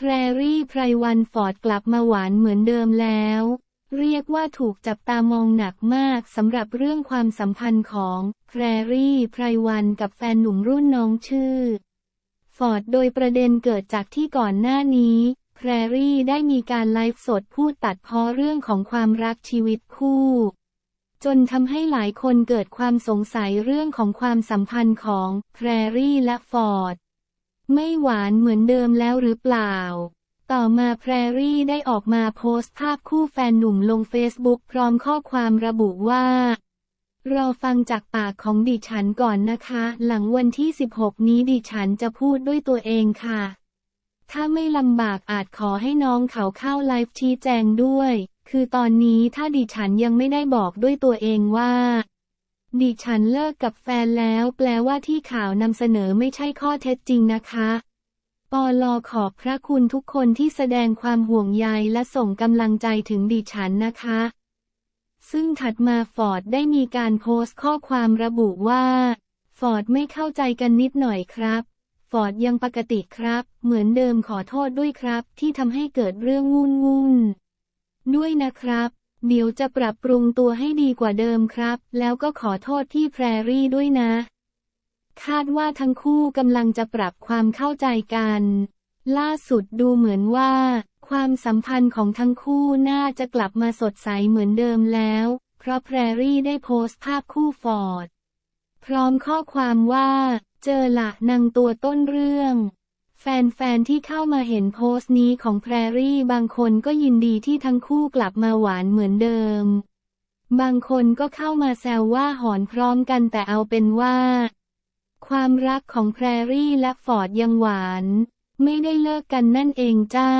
แพรรี่ไพรวันฟอร์ดกลับมาหวานเหมือนเดิมแล้ว เรียกว่าถูกจับตามองหนักมากสำหรับเรื่องความสัมพันธ์ของแพรรี่ไพรวันกับแฟนหนุ่มรุ่นน้องชื่อ ฟอร์ดโดยประเด็นเกิดจากที่ก่อนหน้านี้แพรรี่ได้มีการไลฟ์สดพูดตัดพ้อเรื่องของความรักชีวิตคู่ จนทำให้หลายคนเกิดความสงสัยเรื่องของความสัมพันธ์ของแพรรี่และฟอร์ด ไม่หวานเหมือนเดิมแล้วหรือเปล่า ต่อมาแพรรี่ได้ออกมาโพสต์ภาพคู่แฟนหนุ่มลงเฟซบุ๊กพร้อมข้อความระบุว่า รอฟังจากปากของดิฉันก่อนนะคะ หลังวันที่ 16 นี้ดิฉันจะพูดด้วยตัวเองค่ะ ถ้าไม่ลำบากอาจขอให้น้องเขาเข้าไลฟ์ชี้แจงด้วย คือตอนนี้ถ้าดิฉันยังไม่ได้บอกด้วยตัวเองว่า ดิฉันเลิกกับแฟนแล้วแปลว่าที่ข่าวนำเสนอไม่ใช่ข้อเท็จจริงนะคะปอลอขอบพระคุณทุกคนที่แสดงความห่วงใยและส่งกำลังใจถึงดิฉันนะคะ ซึ่งถัดมาฟอร์ดได้มีการโพสต์ข้อความระบุว่า ฟอร์ดไม่เข้าใจกันนิดหน่อยครับ ฟอร์ดยังปกติครับ เหมือนเดิมขอโทษด้วยครับ ที่ทำให้เกิดเรื่องวุ่นวุ่นด้วยนะครับ เดี๋ยวจะปรับปรุงตัวให้ดีกว่าเดิมครับ แล้วก็ขอโทษที่แพรรี่ด้วยนะ คาดว่าทั้งคู่กำลังจะปรับความเข้าใจกัน ล่าสุดดูเหมือนว่า ความสัมพันธ์ของทั้งคู่น่าจะกลับมาสดใสเหมือนเดิมแล้ว เพราะแพรรี่ได้โพสต์ภาพคู่ฟอร์ด พร้อมข้อความว่า เจอละนางตัวต้นเรื่อง แฟนๆ ที่เข้ามาเห็นโพสต์นี้ของแพรรี่บางคนก็ยินดีที่ทั้งคู่กลับมาหวานเหมือนเดิม บางคนก็เข้ามาแซวว่าหอนพร้อมกันแต่เอาเป็นว่า ความรักของแพรรี่และฟอร์ดยังหวาน ไม่ได้เลิกกันนั่นเองจ้า